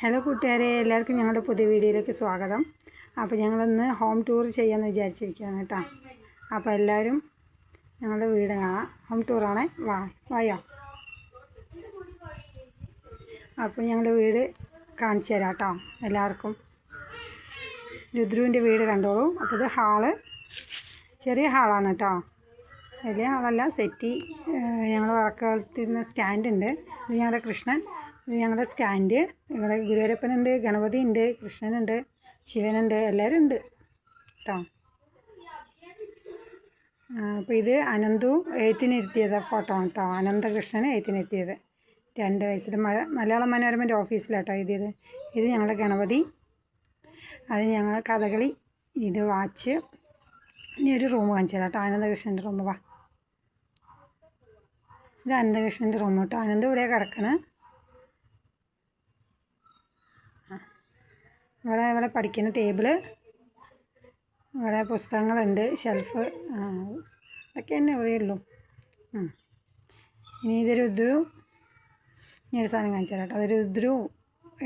Hello കൂട്ടുകാരെ എല്ലാവർക്കും ഞങ്ങളുടെ പുതിയ വീഡിയോയിലേക്ക് സ്വാഗതം. അപ്പോൾ ഞങ്ങളിന്ന് ഹോം ടൂർ ചെയ്യാമെന്ന് വിചാരിച്ചിരിക്കുകയാണ് കേട്ടോ. അപ്പോൾ എല്ലാവരും ഞങ്ങളുടെ വീട് കാണാം. ഹോം ടൂറാണ് വാ വായോ. അപ്പോൾ ഞങ്ങളുടെ വീട് കാണിച്ചു തരാം കേട്ടോ എല്ലാവർക്കും. രുദ്രുവിന്റെ വീട് കണ്ടോളൂ. അപ്പോൾ ഇത് ഹാൾ. ചെറിയ ഹാളാണ് കേട്ടോ. വലിയ ഹാളല്ല സെറ്റി. ഞങ്ങൾ വറക്കത്തിരുന്ന സ്റ്റാൻഡുണ്ട്. ഇത് ഞങ്ങളുടെ കൃഷ്ണൻ. ഞങ്ങളുടെ സ്റ്റാൻഡ് ഇവിടെ ഗുരുവരപ്പനുണ്ട് ഗണപതി ഉണ്ട് കൃഷ്ണനുണ്ട് ശിവനുണ്ട് എല്ലാവരും ഉണ്ട് കേട്ടോ അപ്പോൾ ഇത് അനന്തു എഴുത്തിനിരുത്തിയത് ഫോട്ടോ കേട്ടോ അനന്തകൃഷ്ണന് എഴുത്തിനിരുത്തിയത് രണ്ട് വയസ്സിൽ മഴ മലയാള മനോരമന്റെ ഓഫീസിലാട്ടോ എഴുതിയത്. ഇത് ഞങ്ങളുടെ ഗണപതി അത് ഞങ്ങൾ കഥകളി ഇത് വാച്ച്. ഇനി ഒരു റൂം കാണിച്ചു തരാം കേട്ടോ ആനന്ദകൃഷ്ണന്റെ റൂം വാ. ഇത് അനന്തകൃഷ്ണന്റെ റൂം കേട്ടോ അനന്ത് ഇവിടെ കിടക്കണേ. ഇവിടെ ഇവിടെ പഠിക്കുന്ന ടേബിൾ. അവിടെ പുസ്തകങ്ങളുണ്ട് ഷെൽഫ് ഇതൊക്കെ തന്നെ ഇവിടെ ഉള്ളൂ. ഇനി ഇതൊരു ഉദ്രു ഇനി ഒരു സാധനം കാണിച്ചു തരാം കേട്ടോ അത് രുദ്രു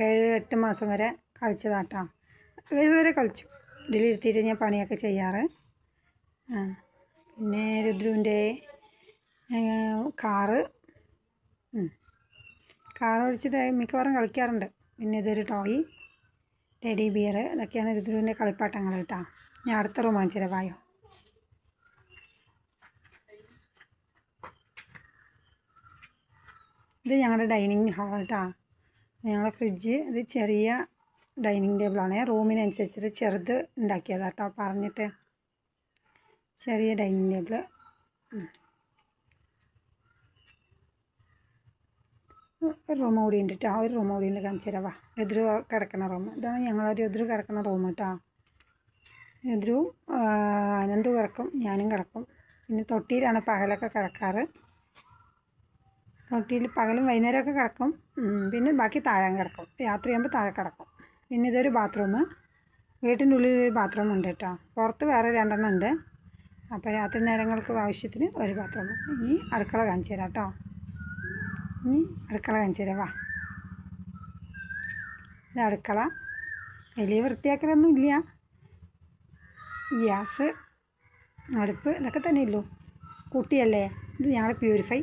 ഏഴ് എട്ട് മാസം വരെ കളിച്ചതാട്ടോ. ഇതുവരെ കളിച്ചു. ഇതിലിരുത്തിയിട്ട് ഞാൻ പണിയൊക്കെ ചെയ്യാറ്. പിന്നെ രുദ്രുവിന്റെ കാറ്. കാറ് ഓടിച്ചിട്ട് മിക്കവാറും കളിക്കാറുണ്ട്. പിന്നെ ഇതൊരു ടോയ്. ടെഡി ബിയർ ഇതൊക്കെയാണ് രുദ്രുവിന്റെ കളിപ്പാട്ടങ്ങൾ കേട്ടോ. ഞാൻ അടുത്ത റൂമാണ് ചിലവായോ വായോ. ഇത് ഞങ്ങളുടെ ഡൈനിങ് ഹാൾ കേട്ടോ. ഞങ്ങളുടെ ഫ്രിഡ്ജ് ഇത് ചെറിയ ഡൈനിങ് ടേബിളാണ്. റൂമിനനുസരിച്ചിട്ട് ചെറുത് ഉണ്ടാക്കിയതാട്ടോ പറഞ്ഞിട്ട്. ചെറിയ ഡൈനിങ് ടേബിൾ ഒരു റൂം കൂടി ഉണ്ട് കേട്ടോ ഒരു റൂം കൂടി ഉണ്ട്. കാണിച്ചു തരാം. വാ. രുദ്രു കിടക്കണ റൂം. ഇതാണ് ഞങ്ങൾ രുദ്രു കിടക്കണ റൂം കേട്ടോ രുദ്രു അനന്തു കിടക്കും. ഞാനും കിടക്കും. പിന്നെ തൊട്ടിയിലാണ് പകലൊക്കെ കിടക്കാറ്. തൊട്ടിയിൽ പകലും വൈകുന്നേരമൊക്കെ കിടക്കും. പിന്നെ ബാക്കി താഴെ കിടക്കും. രാത്രിയാകുമ്പോൾ താഴെ കിടക്കും. പിന്നെ ഇതൊരു ബാത്റൂം വീട്ടിന്റെ ഉള്ളിൽ ഒരു ബാത്റൂം ഉണ്ട് കേട്ടോ പുറത്ത് വേറെ രണ്ടെണ്ണം ഉണ്ട്. അപ്പോൾ രാത്രി നേരങ്ങൾക്ക് ആവശ്യത്തിന് ഒരു ബാത്റൂം ഇനി അടുക്കള കാണിച്ചു തരാം കേട്ടോ ഇനി അടുക്കള കാണിച്ചു തരാം വാ. ഇത് അടുക്കള. വലിയ വൃത്തിയാക്കലൊന്നും ഇല്ല. ഗ്യാസ് അടുപ്പ് ഇതൊക്കെ തന്നെ കുട്ടിയല്ലേ? ഇത് ഞങ്ങൾ പ്യൂരിഫൈ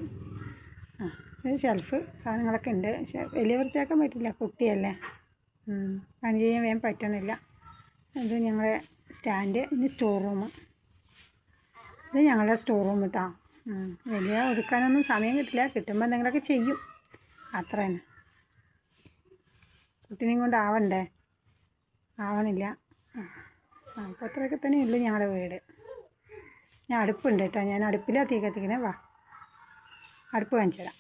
ആ ഇത് ഷെൽഫ് സാധനങ്ങളൊക്കെ ഉണ്ട്. പക്ഷെ വലിയ വൃത്തിയാക്കാൻ പറ്റില്ല കുട്ടിയല്ലേ? പണി ചെയ്യാൻ വേഗം പറ്റണില്ല. ഇത് ഞങ്ങളുടെ സ്റ്റാൻഡ് ഇനി സ്റ്റോർ റൂം ഇത് ഞങ്ങളുടെ സ്റ്റോർ റൂം കേട്ടോ വലിയ ഒതുക്കാനൊന്നും സമയം കിട്ടില്ല. കിട്ടുമ്പോൾ എന്തെങ്കിലുമൊക്കെ ചെയ്യും. അത്ര തന്നെ. കുട്ടിനെയും കൊണ്ട് ആവണ്ടേ? ആവണില്ല. അപ്പോൾ അത്രയൊക്കെ തന്നെ ഉള്ളു ഞങ്ങളുടെ വീട്. ഞാൻ അടുപ്പുണ്ട് കേട്ടോ. ഞാൻ അടുപ്പിലാ തീ കത്തിക്കണേ. വാ. അടുപ്പ് കാണിച്ചു തരാം.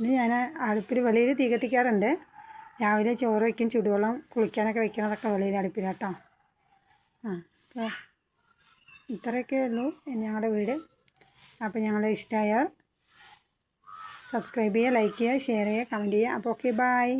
ഇനി ഞാൻ അടുപ്പിൽ വെളിയിൽ തീ കത്തിക്കാറുണ്ട്. രാവിലെ ചോറ് വയ്ക്കും ചുടുവെള്ളം കുളിക്കാനൊക്കെ വെക്കണതൊക്കെ വെളിയിൽ അടുപ്പിലാട്ടോ. ആ. അപ്പോൾ ഇത്രയൊക്കെ ഉള്ളൂ ഞങ്ങളുടെ വീട്. അപ്പോൾ ഞങ്ങളെ ഇഷ്ടമായാൽ സബ്സ്ക്രൈബ് ചെയ്യുക ലൈക്ക് ചെയ്യുക ഷെയർ ചെയ്യുക കമന്റ് ചെയ്യുക. അപ്പോൾ ഓക്കെ ബായ്